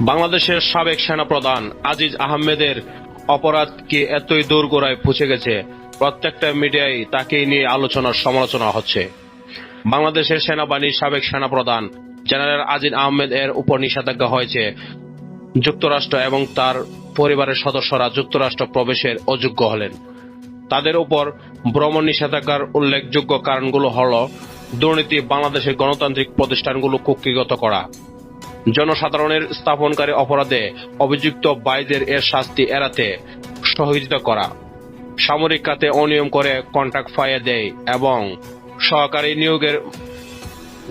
বাংলাদেশের সাবেক সেনাপ্রধান আজিজ আহমেদের অপরাধ কি এতই দোরগোড়ায় পৌঁছে গেছে? প্রত্যেকটা মিডিয়ায় তাকে নিয়ে আলোচনার সমালোচনা হচ্ছে। বাংলাদেশের সেনাবাহিনীর সাবেক সেনাপ্রধান জেনারেল আজিজ আহমেদ এর উপর নিষেধাজ্ঞা হয়েছে। যুক্তরাষ্ট্র এবং তার পরিবারের সদস্যরা যুক্তরাষ্ট্র প্রবেশের অযোগ্য হলেন। তাদের উপর ভ্রমণ নিষেধাজ্ঞার উল্লেখযোগ্য কারণগুলো হল দুর্নীতি, বাংলাদেশের গণতান্ত্রিক প্রতিষ্ঠানগুলো কুক্ষিগত করা জনসাধারণের স্থাপনকারী অপরাধে অভিযুক্ত বাইদের এর শাস্তি এড়াতে সহযোগিতা করা। সামরিক খাতে অনিয়ম করে কন্ট্রাক্ট ফাইয়ে দেয় এবং সহকারী নিয়োগের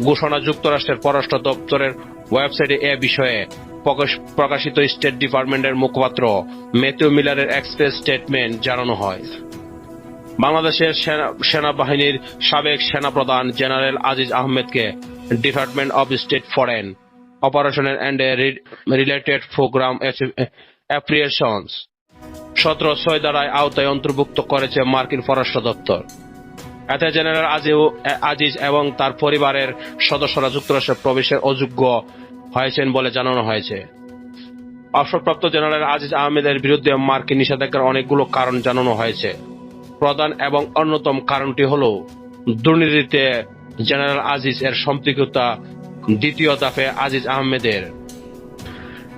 ঘোষণা যুক্তরাষ্ট্রের পররাষ্ট্র দপ্তরের ওয়েবসাইটে এ বিষয়ে প্রকাশ- প্রকাশিত স্টেট ডিপার্টমেন্টের মুখপাত্র ম্যাথিউ মিলারের এক্সপ্রেস স্টেটমেন্ট জানানো হয়। বাংলাদেশের সেনা- সেনাবাহিনীর সাবেক সেনাপ্রধান জেনারেল আজিজ আহমেদকে ডিপার্টমেন্ট অব স্টেট ফরেন অপারেশনের অ্যান্ড রিলেটেড প্রোগ্রাম অ্যাপ্রিয়েশনস সতেরো ছয় ধারায় আওতায় অন্তর্ভুক্ত করেছে মার্কিন পররাষ্ট্র দপ্তর। এতে জেনারেল আজিজ এবং তার পরিবারের সদস্যরা যুক্তরাষ্ট্রে প্রবেশের অযোগ্য হয়েছেন বলে জানানো হয়েছে। অবসরপ্রাপ্ত জেনারেল আজিজ আহমেদের বিরুদ্ধে মার্কিন নিষেধাজ্ঞার অনেকগুলো কারণ জানানো হয়েছে। প্রধান এবং অন্যতম কারণটি হল, দুর্নীতিতে জেনারেল আজিজ এর সম্পৃক্ততা দ্বিতীয় দফে আজিজ আহমেদের।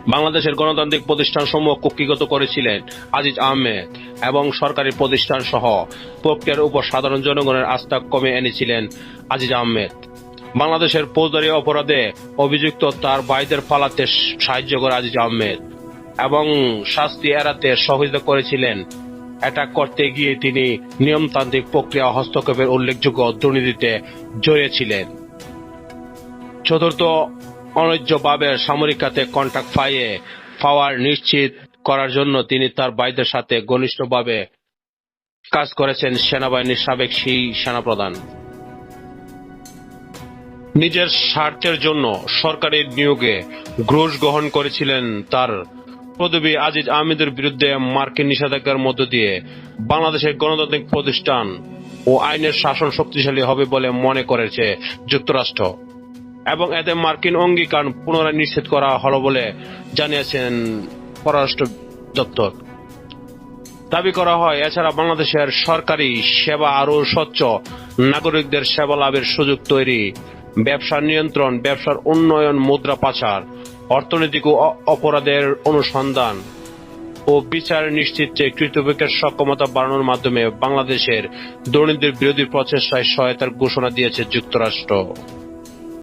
বাংলাদেশের গণতান্ত্রিক প্রতিষ্ঠানসমূহ কুক্ষিগত করেছিলেন আজিজ আহমেদ এবং সরকারি প্রতিষ্ঠান সহ প্রক্রিয়ার উপর সাধারণ জনগণের আস্থা কমে এনেছিলেন আজিজ আহমেদ। বাংলাদেশের ফৌজদারি অপরাধে অভিযুক্ত তার ভাইদের পালাতে সাহায্য করে আজিজ আহমেদ এবং শাস্তি এড়াতে সহযোগিতা করেছিলেন। এটা করতে গিয়ে তিনি নিয়মতান্ত্রিক প্রক্রিয়া হস্তক্ষেপের উল্লেখযোগ্য দুর্নীতিতে জড়িয়েছিলেন চতুর্থ অনৈজ্যভাবে সামরিক খাতে কন্ট্রাক্ট ফাইয়ে পাওয়ার নিশ্চিত করার জন্য তিনি তার ভাইদের সাথে ঘনিষ্ঠভাবে কাজ করেছেন সেনাবাহিনীর সাবেক সেই সেনাপ্রধান। নিজের স্বার্থের জন্য সরকারি নিয়োগে ঘুষ গ্রহণ করেছিলেন তার পদবী আজিজ আহমেদের বিরুদ্ধে মার্কিন নিষেধাজ্ঞার মধ্য দিয়ে বাংলাদেশের গণতান্ত্রিক প্রতিষ্ঠান ও আইনের শাসন শক্তিশালী হবে বলে মনে করেছে যুক্তরাষ্ট্র। এবং এতে মার্কিন অঙ্গীকার পুনরায় নিশ্চিত করা হলো বলে জানিয়েছেন পররাষ্ট্র দপ্তর। দাবি করা হয়, এছাড়া বাংলাদেশের সরকারি সেবা আরও স্বচ্ছ, নাগরিকদের সেবা লাভের সুযোগ তৈরি, ব্যবসা নিয়ন্ত্রণ, ব্যবসার উন্নয়ন, মুদ্রা পাচার, অর্থনৈতিক ও অপরাধের অনুসন্ধান ও বিচার নিশ্চিতে কর্তৃপক্ষের সক্ষমতা বাড়ানোর মাধ্যমে বাংলাদেশের দুর্নীতির বিরোধী প্রচেষ্টায় সহায়তার ঘোষণা দিয়েছে যুক্তরাষ্ট্র।